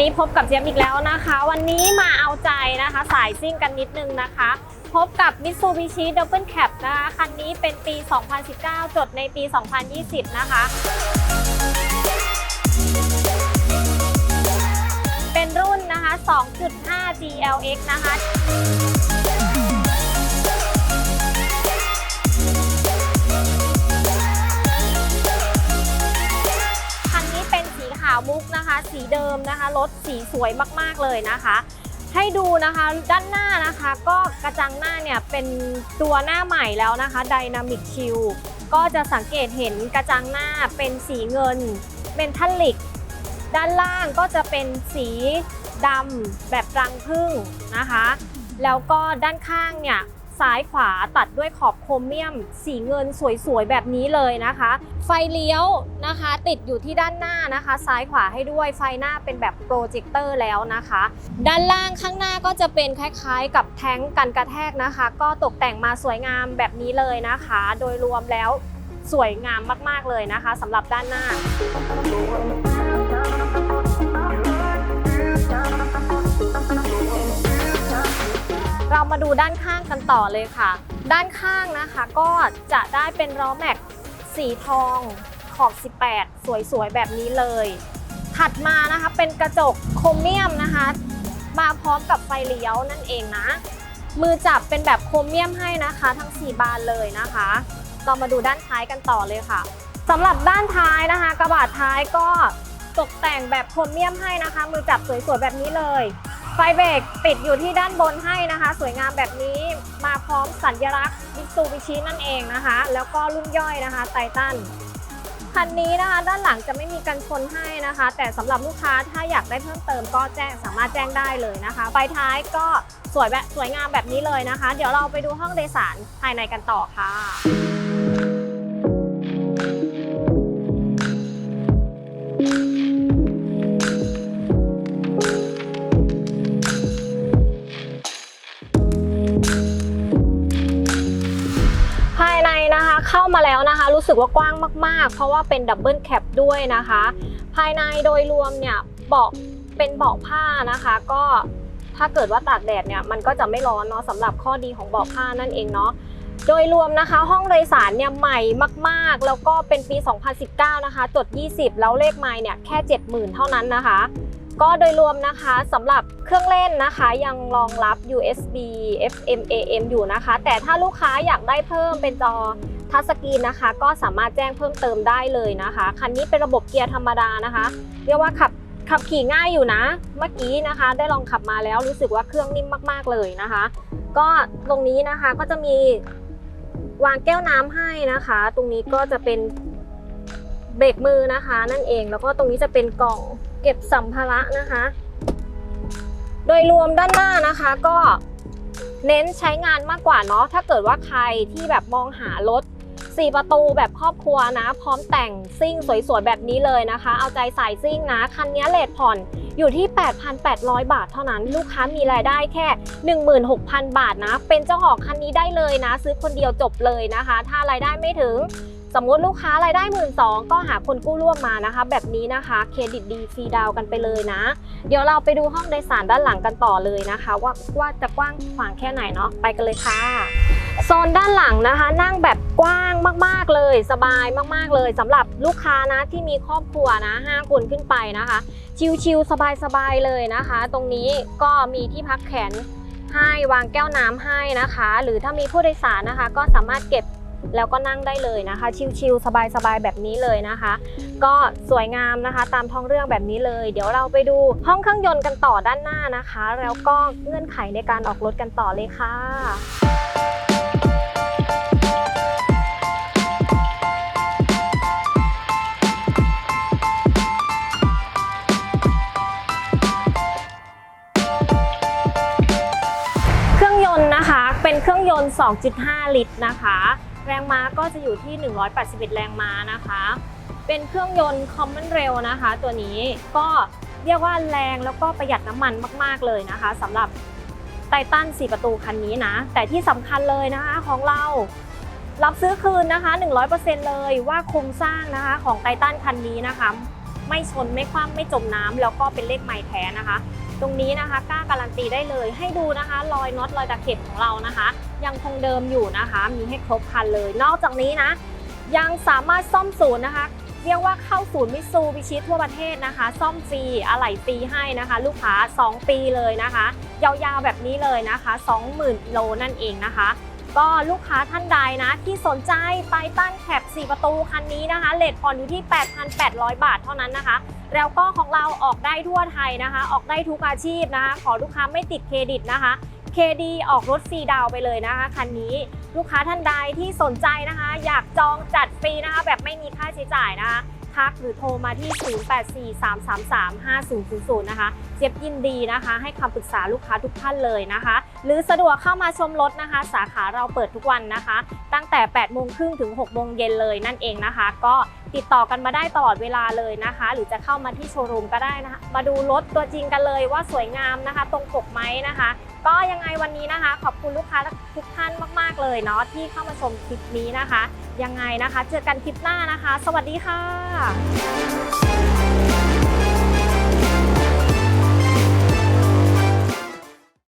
นี้พบกับเจี๊ยบอีกแล้วนะคะ วันนี้มาเอาใจนะคะ สายซิ่งกันนิดนึงนะคะ พบกับ Mitsubishi Double Cab นะคะ คันนี้เป็นปี 2019 จดในปี 2020 นะคะ เป็นรุ่นนะคะ 2.5 GLX นะคะาวมุกนะคะ สีเดิมนะคะรถสีสวยมากๆเลยนะคะ ให้ดูนะคะด้านหน้านะคะ ก็กระจังหน้าเนี่ยเป็นตัวหน้าใหม่แล้วนะคะ Dynamic Shield ก็จะสังเกตเห็นกระจังหน้าเป็นสีเงินเป็นทัลลิก ด้านล่างก็จะเป็นสีดำแบบรังผึ้งนะคะ แล้วก็ด้านข้างเนี่ย ซ้ายขวาตัดด้วยขอบโครเมียม สีเงินสวยๆ แบบนี้เลยนะคะ ไฟเลี้ยวนะคะ ติดอยู่ที่ด้านหน้านะคะ ซ้ายขวาให้ด้วยไฟหน้าเป็นแบบโปรเจคเตอร์แล้วนะคะ ด้านล่างข้างหน้าก็จะเป็นคล้ายๆ กับแท้งกันกระแทกนะคะ ก็ตกแต่งมาสวยงามแบบนี้เลยนะคะ โดยรวมแล้วสวยงามมากๆเลยนะคะสำหรับด้านหน้า มาดูด้านข้างกันต่อเลยค่ะ ด้านข้างนะคะก็จะได้เป็นล้อแม็กสีทองขอบ 18 สวยๆ แบบนี้เลย ถัดมานะคะเป็นกระจกโครเมียมนะคะ มาพร้อมกับไฟเลี้ยวนั่นเองนะ มือจับเป็นแบบโครเมียมให้นะคะ ทั้ง 4 บานเลยนะคะเรามาดูด้านท้ายกันต่อเลยค่ะสำหรับด้านท้ายนะคะ กระบะท้ายก็ตกแต่งแบบโครเมียมให้นะคะ มือจับสวยๆแบบนี้เลย ไฟเบรกติดอยู่ที่ด้านบนให้นะคะ สวยงามแบบนี้มาพร้อมสัญลักษณ์มิตซูบิชินั่นเองนะคะ แล้วก็รุ่นย่อยนะคะไททันคันนี้นะคะ ด้านหลังจะไม่มีกันชนให้นะคะ แต่สำหรับลูกค้าถ้าอยากได้เพิ่มเติมก็แจ้งสามารถแจ้งได้เลยนะคะไฟท้ายก็สวยแบบสวยงามแบบนี้เลยนะคะ เดี๋ยวเราไปดูห้องโดยสารภายในกันต่อค่ะ เข้ามาแล้วนะคะ รู้สึกว่ากว้างมาก ๆ เพราะว่าเป็นดับเบิลแคปด้วยนะคะ ภายในโดยรวมเนี่ยเบาะเป็นเบาะผ้านะคะ ก็ถ้าเกิดว่าตากแดดเนี่ยมันก็จะไม่ร้อนเนาะสำหรับข้อดีของเบาะผ้านั่นเองเนาะโดยรวมนะคะห้องโดยสารเนี่ยใหม่มาก ๆ แล้วก็เป็นปี 2019 นะคะจด 20 แล้วเลขไมล์เนี่ยแค่ 70,000 เท่านั้นนะคะ ก็โดยรวมนะคะสำหรับเครื่องเล่นนะคะ ยังรองรับ USB FM AM อยู่นะคะ แต่ถ้าลูกค้าอยากได้เพิ่มเป็นจอ ทัชสกรีนนะคะ ก็สามารถแจ้งเพิ่มเติมได้เลยนะคะ คันนี้เป็นระบบเกียร์ธรรมดานะคะ เรียกว่าขับขับขี่ง่ายอยู่นะ เมื่อกี้นะคะ ได้ลองขับมาแล้วรู้สึกว่าเครื่องนิ่มมากๆเลยนะคะ ก็ตรงนี้นะคะก็จะมีวางแก้วน้ำให้นะคะ ตรงนี้ก็จะเป็นเบรกมือนะคะ นั่นเองแล้วก็ตรงนี้จะเป็นกล่องเก็บสัมภาระนะคะ โดยรวมด้านหน้านะคะก็เน้นใช้งานมากกว่าเนาะถ้าเกิดว่าใครที่แบบมองหารถ 4 ประตูแบบครอบครัวนะ พร้อมแต่งซิ่งสวยๆ แบบนี้เลยนะคะ เอาใจสายซิ่งนะ คันนี้เลทผ่อนอยู่ที่ 8,800 บาทเท่านั้น ลูกค้ามีรายได้แค่ 16,000 บาทนะ เป็นเจ้าของคันนี้ได้เลยนะ ซื้อคนเดียวจบเลยนะคะ ถ้ารายได้ไม่ถึงสมมติลูกค้ารายได้1 2ื่นสก็หาคนกู้ร่วมมานะคะ แบบนี้นะคะเครดิตดีฟรีดาวกันไปเลยนะ เดี๋ยวเราไปดูห้องโดยสารด้านหลังกันต่อเลยนะคะ ว่าว่าจะกว้างขวางแค่ไหนเนาะไปกันเลยค่ะโซนด้านหลังนะคะ นั่งแบบกว้าง สบายมากๆเลยสำหรับลูกค้านะที่มีครอบครัวนะ5คนขึ้นไปนะคะ ชิลๆสบายๆเลยนะคะ ตรงนี้ก็มีที่พักแขนให้วางแก้วน้ำให้นะคะ หรือถ้ามีผู้โดยสารนะคะ ก็สามารถเก็บแล้วก็นั่งได้เลยนะคะ ชิลๆสบายๆแบบนี้เลยนะคะ ก็สวยงามนะคะ ตามท้องเรื่องแบบนี้เลย เดี๋ยวเราไปดูห้องเครื่องยนต์กันต่อด้านหน้านะคะ แล้วก็เงื่อนไขในการออกรถกันต่อเลยค่ะ ยนต์ 2.5 ลิตรนะคะ แรงม้าก็จะอยู่ที่ 181 แรงม้านะคะ เป็นเครื่องยนต์ Common Rail นะคะ ตัวนี้ก็เรียกว่าแรงแล้วก็ประหยัดน้ำมันมาก ๆ เลยนะคะสำหรับไททัน4 ประตูคันนี้นะ แต่ที่สำคัญเลยนะคะของเรารับซื้อคืนนะคะ 100%เลยว่าโครงสร้างนะคะของไททันคันนี้นะคะ ไม่ชนไม่คว่ำไม่จมน้ำแล้วก็เป็นเลขไม้แท้นะคะ ตรงนี้นะคะกล้าการันตีได้เลยให้ดูนะคะ รอยน็อตรอยตะเข็บของเรานะคะ ยังคงเดิมอยู่นะคะ มีให้ครบคันเลย นอกจากนี้นะ ยังสามารถซ่อมศูนย์นะคะ เรียกว่าเข้าศูนย์มิซูบิชิทั่วประเทศนะคะ ซ่อมฟรีอะไหล่ฟรีให้นะคะ ลูกค้า 2 ปีเลยนะคะ ยาวๆแบบนี้เลยนะคะ 20,000โลนั่นเองนะคะก็ลูกค้าท่านใดนะ ที่สนใจไททันแคป4 ประตูคันนี้นะคะเลทผ่อนอยู่ที่ 8,800 บาทเท่านั้นนะคะ แล้วก็ของเราออกได้ทั่วไทยนะคะ ออกได้ทุกอาชีพนะคะ ขอลูกค้าไม่ติดเครดิตนะคะ เคดีออกรถฟรีดาวไปเลยนะคะคันนี้ลูกค้าท่านใดที่สนใจนะคะ อยากจองจัดฟรีนะคะ แบบไม่มีค่าใช้จ่ายนะคะทักหรือโทรมาที่ 0843335000 นะคะ เจี๊ยบยินดีนะคะ ให้คำปรึกษาลูกค้าทุกท่านเลยนะคะ หรือสะดวกเข้ามาชมรถนะคะ สาขาเราเปิดทุกวันนะคะ ตั้งแต่ 8 โมงครึ่งถึง 6 โมงเย็นเลยนั่นเองนะคะ ก็ติดต่อกันมาได้ตลอดเวลาเลยนะคะ หรือจะเข้ามาที่โชว์รูมก็ได้นะคะ มาดูรถตัวจริงกันเลยว่าสวยงามนะคะ ตรงปกไหมนะคะ ก็ยังไงวันนี้นะคะ ขอบคุณลูกค้าทุกท่านมาก ๆ เลยเนาะที่เข้ามาชมคลิปนี้นะคะ ยังไงนะคะ เจอกันคลิปหน้านะคะ สวัสดีค่ะ